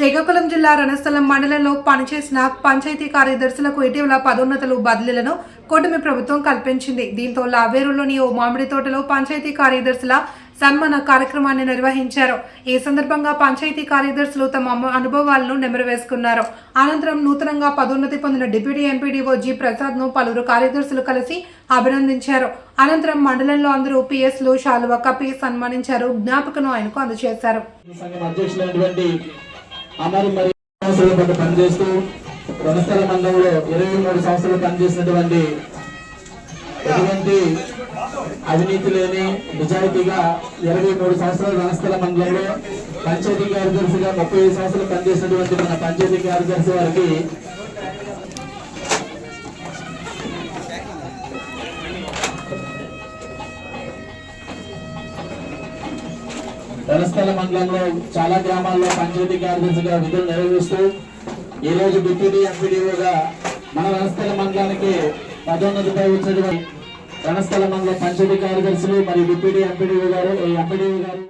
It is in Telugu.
శ్రీకాకుళం జిల్లా రణస్థలం మండలంలో పనిచేసిన పంచాయతీ కార్యదర్శులకు ఇటీవల పదోన్నతులు బదిలీలను కూటమి ప్రభుత్వం కల్పించింది. దీంతో లావేరులోని ఓ మామిడి తోటలో పంచాయతీ కార్యదర్శుల సన్మాన కార్యక్రమాన్ని నిర్వహించారు. ఈ సందర్భంగా పంచాయతీ కార్యదర్శులు తమ అనుభవాలను నెమరవేసుకున్నారు. అనంతరం నూతనంగా పదోన్నతి పొందిన డిప్యూటీ ఎంపీడీఓ జి ప్రసాద్ను పలువురు కార్యదర్శులు కలిసి అభినందించారు. అనంతరం మండలంలో అందరూ పిఎస్లు శాలువ కప్పి సన్మానించారు. జ్ఞాపకను ఆయనకు అందజేశారు. అమరి మరి సంవత్సరాల పాటు పనిచేస్తూ రణస్థల మండలంలో ఇరవై మూడు సంవత్సరాలు పనిచేసినటువంటి ఎటువంటి అవినీతి లేని నిజాయితీగా ఇరవై మూడు సంవత్సరాల రణస్థల మండలంలో పంచాయతీ కార్యదర్శిగా ముప్పై ఐదు సంవత్సరాలు పనిచేసినటువంటి మన పంచాయతీ కార్యదర్శి వారికి రణస్థల మండలంలో చాలా గ్రామాల్లో పంచాయతీ కార్యదర్శిగా విధులు నిర్వహిస్తూ ఈ రోజు డిప్యూటీ ఎంపీడీఓగా మన రణస్థల మండలానికి పదోన్నతిపై వచ్చినటువంటి రణస్థల మండల పంచాయతీ కార్యదర్శులు మరియు డిప్యూటీ ఎంపీడీఓ గారు ఎంపీడీఓ గారు